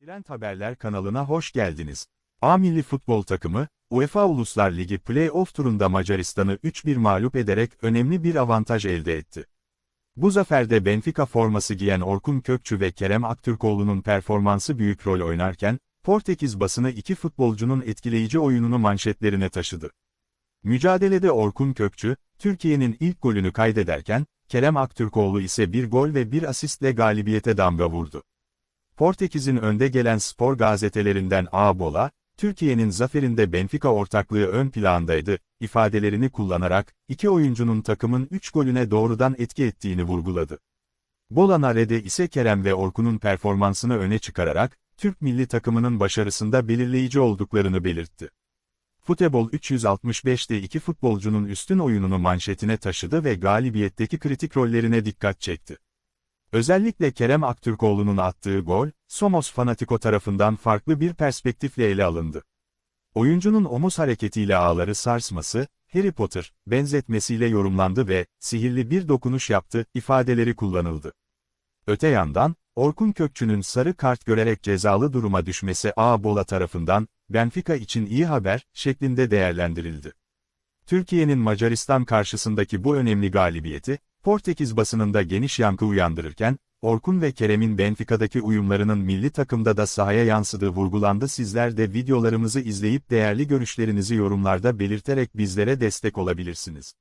Trend Haberler kanalına hoş geldiniz. A milli futbol takımı, UEFA Uluslar Ligi Play-off turunda Macaristan'ı 3-1 mağlup ederek önemli bir avantaj elde etti. Bu zaferde Benfica forması giyen Orkun Kökçü ve Kerem Aktürkoğlu'nun performansı büyük rol oynarken, Portekiz basını iki futbolcunun etkileyici oyununu manşetlerine taşıdı. Mücadelede Orkun Kökçü, Türkiye'nin ilk golünü kaydederken, Kerem Aktürkoğlu ise bir gol ve bir asistle galibiyete damga vurdu. Portekiz'in önde gelen spor gazetelerinden A. Bola, Türkiye'nin zaferinde Benfica ortaklığı ön plandaydı, ifadelerini kullanarak, iki oyuncunun takımın 3 golüne doğrudan etki ettiğini vurguladı. Bolanarede ise Kerem ve Orkun'un performansını öne çıkararak, Türk milli takımının başarısında belirleyici olduklarını belirtti. Futebol 365'te iki futbolcunun üstün oyununu manşetine taşıdı ve galibiyetteki kritik rollerine dikkat çekti. Özellikle Kerem Aktürkoğlu'nun attığı gol, Somos Fanatiko tarafından farklı bir perspektifle ele alındı. Oyuncunun omuz hareketiyle ağları sarsması, Harry Potter, benzetmesiyle yorumlandı ve, sihirli bir dokunuş yaptı, ifadeleri kullanıldı. Öte yandan, Orkun Kökçü'nün sarı kart görerek cezalı duruma düşmesi A. Bola tarafından, Benfica için iyi haber, şeklinde değerlendirildi. Türkiye'nin Macaristan karşısındaki bu önemli galibiyeti, Portekiz basınında geniş yankı uyandırırken, Orkun ve Kerem'in Benfica'daki uyumlarının milli takımda da sahaya yansıdığı vurgulandı. Sizler de videolarımızı izleyip değerli görüşlerinizi yorumlarda belirterek bizlere destek olabilirsiniz.